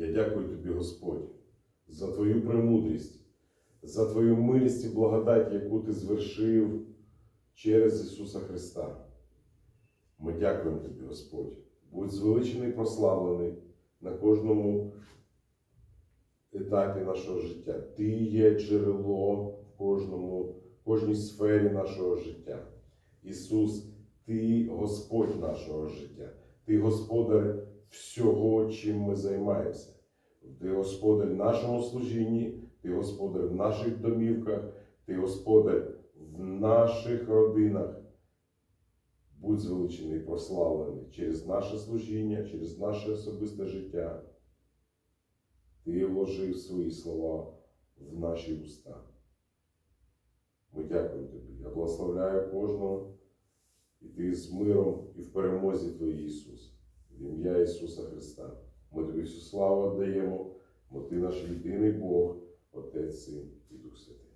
Я дякую тобі, Господь, за твою премудрість, за твою милість і благодать, яку ти звершив через Ісуса Христа. Ми дякуємо тобі, Господь. Будь звеличений і прославлений на кожному етапі нашого життя. Ти є джерело в кожному, кожній сфері нашого життя. Ісус, Ти Господь нашого життя. Ти Господар всього, чим ми займаємося. Ти Господар в нашому служінні, Ти Господар в наших домівках, Ти Господар в наших родинах. Будь звеличений і прославлений через наше служіння, через наше особисте життя. Ти вложив свої слова в наші уста. Ми дякуємо тобі. Я благословляю кожного, з миром і в перемозі Твоїй Ісус. В ім'я Ісуса Христа. Ми тобі всю славу віддаємо, бо Ти наш єдиний Бог, Отець, Син і Дух Святий.